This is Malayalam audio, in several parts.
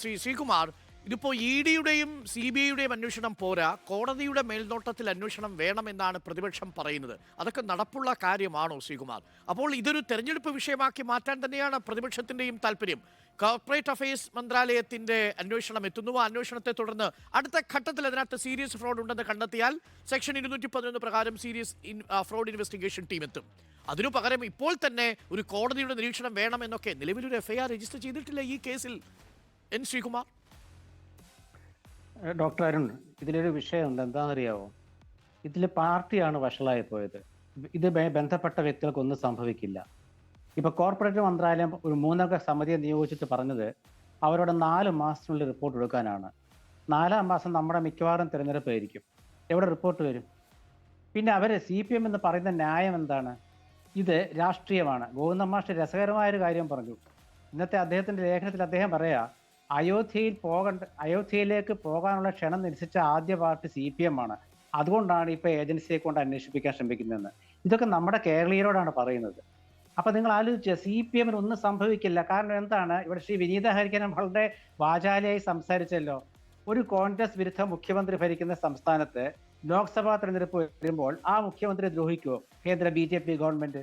ശ്രീ ശ്രീകുമാർ ഇതിപ്പോ ഇ ഡിയുടെയും സി ബി ഐയുടെയും അന്വേഷണം പോരാ. കോടതിയുടെ മേൽനോട്ടത്തിൽ അന്വേഷണം വേണമെന്നാണ് പ്രതിപക്ഷം പറയുന്നത്. അതൊക്കെ നടപ്പുള്ള കാര്യമാണോ ശ്രീകുമാർ? അപ്പോൾ ഇതൊരു തെരഞ്ഞെടുപ്പ് വിഷയമാക്കി മാറ്റാൻ തന്നെയാണ് പ്രതിപക്ഷത്തിന്റെയും താല്പര്യം. കോർപ്പറേറ്റ് അഫയേഴ്സ് മന്ത്രാലയത്തിന്റെ അന്വേഷണം എത്തുന്നു. ആ അന്വേഷണത്തെ തുടർന്ന് അടുത്ത ഘട്ടത്തിൽ അതിനകത്ത് സീരിയസ് ഫ്രോഡ് ഉണ്ടെന്ന് കണ്ടെത്തിയാൽ സെക്ഷൻ ഇരുന്നൂറ്റി പതിനൊന്ന് പ്രകാരം സീരിയസ് ഫ്രോഡ് ഇൻവെസ്റ്റിഗേഷൻ ടീം എത്തും. അതിനു പകരം ഇപ്പോൾ തന്നെ ഒരു കോടതിയുടെ നിരീക്ഷണം വേണമെന്നൊക്കെ നിലവിലൊരു എഫ്ഐആർ രജിസ്റ്റർ ചെയ്തിട്ടില്ല ഈ കേസിൽ. എൻ ശ്രീകുമാർ. ഡോക്ടർ അരുൺ ഇതിലൊരു വിഷയമുണ്ട്. എന്താണെന്നറിയാവോ? ഇതിൽ പാർട്ടിയാണ് വഷളായി പോയത്. ഇത് ബന്ധപ്പെട്ട വ്യക്തികൾക്കൊന്നും സംഭവിക്കില്ല. ഇപ്പൊ കോർപ്പറേറ്റ് മന്ത്രാലയം ഒരു മൂന്നംഗ സമിതിയെ നിയോഗിച്ചിട്ട് പറഞ്ഞത് അവരോട് നാല് മാസത്തിനുള്ളിൽ റിപ്പോർട്ട് കൊടുക്കാനാണ് നാലാം മാസം നമ്മുടെ മിക്കവാറും തിരഞ്ഞെടുപ്പായിരിക്കും. എവിടെ റിപ്പോർട്ട് വരും? പിന്നെ അവർ സി പി എം എന്ന് പറയുന്ന ന്യായം എന്താണ്? ഇത് രാഷ്ട്രീയമാണ്. ഗോവിന്ദ മാഷ് രസകരമായ ഒരു കാര്യം പറഞ്ഞു. ഇന്നത്തെ അദ്ദേഹത്തിന്റെ ലേഖനത്തിൽ അദ്ദേഹം പറയാ അയോധ്യയിൽ പോകേണ്ട അയോധ്യയിലേക്ക് പോകാനുള്ള ക്ഷണം നിരസിച്ച ആദ്യ പാർട്ടി സി പി എം ആണ്. അതുകൊണ്ടാണ് ഇപ്പൊ ഏജൻസിയെ കൊണ്ട് അന്വേഷിപ്പിക്കാൻ ശ്രമിക്കുന്നതെന്ന്. ഇതൊക്കെ നമ്മുടെ കേരളീയരോടാണ് പറയുന്നത്. അപ്പൊ നിങ്ങൾ ആലോചിച്ച സി പി എമ്മിന് ഒന്നും സംഭവിക്കില്ല. കാരണം എന്താണ്? ഇവിടെ ശ്രീ വിനീത ഹരിക്കനം വളരെ വാചാലയായി സംസാരിച്ചല്ലോ. ഒരു കോൺഗ്രസ് വിരുദ്ധ മുഖ്യമന്ത്രി ഭരിക്കുന്ന സംസ്ഥാനത്ത് ലോക്സഭാ തെരഞ്ഞെടുപ്പ് വരുമ്പോൾ ആ മുഖ്യമന്ത്രി ദ്രോഹിക്കുമോ കേന്ദ്ര ബി ജെ പി ഗവൺമെന്റ്?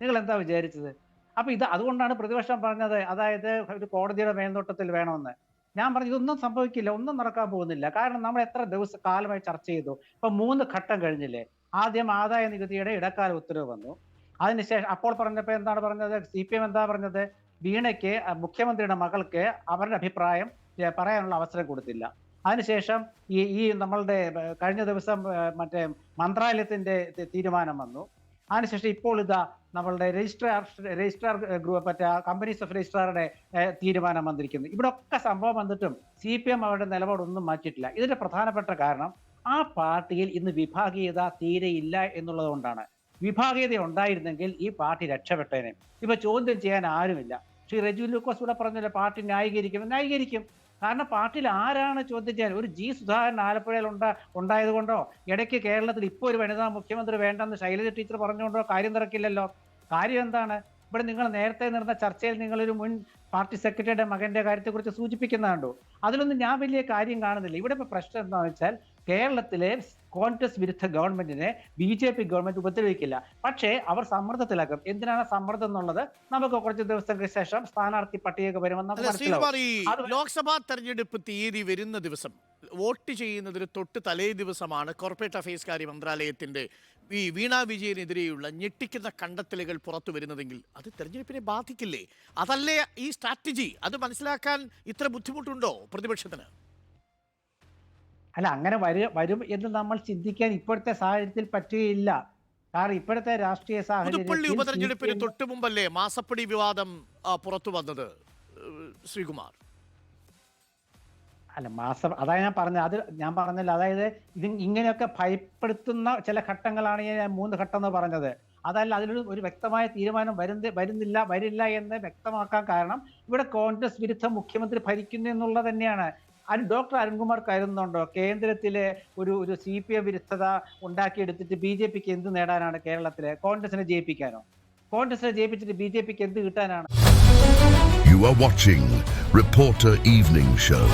നിങ്ങൾ എന്താ വിചാരിച്ചത്? അപ്പൊ ഇത് അതുകൊണ്ടാണ് പ്രതിപക്ഷം പറഞ്ഞത് അതായത് ഒരു കോടതിയുടെ മേൽനോട്ടത്തിൽ വേണമെന്ന്. ഞാൻ പറഞ്ഞു ഇതൊന്നും സംഭവിക്കില്ല ഒന്നും നടക്കാൻ പോകുന്നില്ല. കാരണം നമ്മൾ എത്ര ദിവസം കാലമായി ചർച്ച ചെയ്തു. ഇപ്പൊ മൂന്ന് ഘട്ടം കഴിഞ്ഞില്ലേ? ആദ്യം ആദായ നികുതിയുടെ ഇടക്കാല ഉത്തരവ് വന്നു. അതിനുശേഷം അപ്പോൾ പറഞ്ഞപ്പോൾ എന്താണ് പറഞ്ഞത്? സി പി എം എന്താ പറഞ്ഞത്? വീണയ്ക്ക് മുഖ്യമന്ത്രിയുടെ മകൾക്ക് അവരുടെ അഭിപ്രായം പറയാനുള്ള അവസരം കൊടുത്തില്ല. അതിനുശേഷം ഈ ഈ നമ്മളുടെ കഴിഞ്ഞ ദിവസം മറ്റേ മന്ത്രാലയത്തിന്റെ തീരുമാനം വന്നു. അതിനുശേഷം ഇപ്പോൾ ഇതാ നമ്മളുടെ രജിസ്ട്രാർ രജിസ്ട്രാർ ഗ്രൂപ്പ് മറ്റേ കമ്പനീസ് ഓഫ് രജിസ്ട്രാറുടെ തീരുമാനം വന്നിരിക്കുന്നു. ഇവിടെ ഒക്കെ സംഭവം വന്നിട്ടും സി പി എം അവരുടെ നിലപാടൊന്നും മാറ്റിയിട്ടില്ല. ഇതിന്റെ പ്രധാനപ്പെട്ട കാരണം ആ പാർട്ടിയിൽ ഇന്ന് വിഭാഗീയത തീരെയില്ല എന്നുള്ളത് കൊണ്ടാണ്. വിഭാഗീയത ഉണ്ടായിരുന്നെങ്കിൽ ഈ പാർട്ടി രക്ഷപ്പെട്ടേനെ. ഇപ്പൊ ചോദ്യം ചെയ്യാൻ ആരുമില്ല. ശ്രീ റെജു ലൂക്കോസ് ഇവിടെ പറഞ്ഞല്ലോ പാർട്ടി ന്യായീകരിക്കും. ന്യായീകരിക്കും. കാരണം പാർട്ടിയിൽ ആരാണ് ചോദിച്ചാൽ ഒരു ജി സുധാകരൻ ആലപ്പുഴയിൽ ഉണ്ടാ ഉണ്ടായത് കൊണ്ടോ ഇടയ്ക്ക് കേരളത്തിൽ ഇപ്പോൾ ഒരു വനിതാ മുഖ്യമന്ത്രി വേണ്ടെന്ന് ശൈലജ ടീച്ചർ പറഞ്ഞുകൊണ്ടോ കാര്യം നടക്കില്ലല്ലോ കാര്യം എന്താണ്? ഇവിടെ നിങ്ങൾ നേരത്തെ നടന്ന ചർച്ചയിൽ നിങ്ങളൊരു മുൻ പാർട്ടി സെക്രട്ടറിയുടെ മകന്റെ കാര്യത്തെക്കുറിച്ച് സൂചിപ്പിക്കുന്നുണ്ടോ അതിലൊന്നും ഞാൻ വലിയ കാര്യം കാണുന്നില്ല. ഇവിടെ ഇപ്പോൾ പ്രശ്നം എന്താണെന്ന് വെച്ചാൽ കേരളത്തിലെ കോൺഗ്രസ് വിരുദ്ധ ഗവൺമെന്റിനെ ബി ജെ പി ഗവൺമെന്റ് ഉപദ്രവിക്കില്ല. പക്ഷേ അവർ സമ്മർദ്ദത്തിലാക്കും. എന്തിനാണ് സമ്മർദ്ദം എന്നുള്ളത്? നമുക്ക് കുറച്ച് ദിവസങ്ങൾക്ക് ശേഷം സ്ഥാനാർത്ഥി പട്ടിക വരുമെന്ന് ലോക്സഭാ തെരഞ്ഞെടുപ്പ് തീയതി വരുന്ന ദിവസം വോട്ട് ചെയ്യുന്നതിന് തൊട്ട് തലേ ദിവസമാണ് കോർപ്പറേറ്റ് അഫയേഴ്സ് കാര്യ മന്ത്രാലയത്തിന്റെ ഈ വീണ വിജയനെതിരെയുള്ള ഞെട്ടിക്കുന്ന കണ്ടെത്തലുകൾ പുറത്തു വരുന്നതെങ്കിൽ അത് തെരഞ്ഞെടുപ്പിനെ ബാധിക്കില്ലേ? അതല്ലേ ഈ സ്ട്രാറ്റജി? അത് മനസ്സിലാക്കാൻ ഇത്ര ബുദ്ധിമുട്ടുണ്ടോ പ്രതിപക്ഷത്തിന്? അല്ല അങ്ങനെ വരും വരും എന്ന് നമ്മൾ ചിന്തിക്കാൻ ഇപ്പോഴത്തെ സാഹചര്യത്തിൽ പറ്റുകയില്ല. കാരണം ഇപ്പോഴത്തെ രാഷ്ട്രീയ സാഹചര്യം ഉപതെരഞ്ഞെടുപ്പിന് തൊട്ട് മുമ്പല്ലേ മാസപ്പടി വിവാദം പുറത്തു വന്നത് ശ്രീകുമാർ? അല്ല മാസം അതായത് ഞാൻ പറഞ്ഞത്. അത് ഞാൻ പറഞ്ഞില്ല. അതായത് ഇത് ഇങ്ങനെയൊക്കെ ഭയപ്പെടുത്തുന്ന ചില ഘട്ടങ്ങളാണ് ഞാൻ മൂന്ന് ഘട്ടം എന്ന് പറഞ്ഞത്. അതല്ല അതിലൊരു ഒരു വ്യക്തമായ തീരുമാനം വരുന്ന വരുന്നില്ല വരില്ല എന്ന് വ്യക്തമാക്കാൻ കാരണം ഇവിടെ കോൺഗ്രസ് വിരുദ്ധ മുഖ്യമന്ത്രി ഭരിക്കുന്നു എന്നുള്ളത് തന്നെയാണ്. ഡോക്ടർ അരുൺകുമാർ കരുതുന്നുണ്ടോ? കേന്ദ്രത്തിലെ ഒരു ഒരു സി പി എം വിരുദ്ധത ഉണ്ടാക്കിയെടുത്തിട്ട് ബി ജെ പിക്ക് എന്ത് നേടാനാണ് കേരളത്തിലെ? കോൺഗ്രസിനെ ജയിപ്പിക്കാനോ? കോൺഗ്രസിനെ ജയിപ്പിച്ചിട്ട് ബി ജെ പിക്ക് എന്ത് കിട്ടാനാണ്? You are watching reporter Evening Show.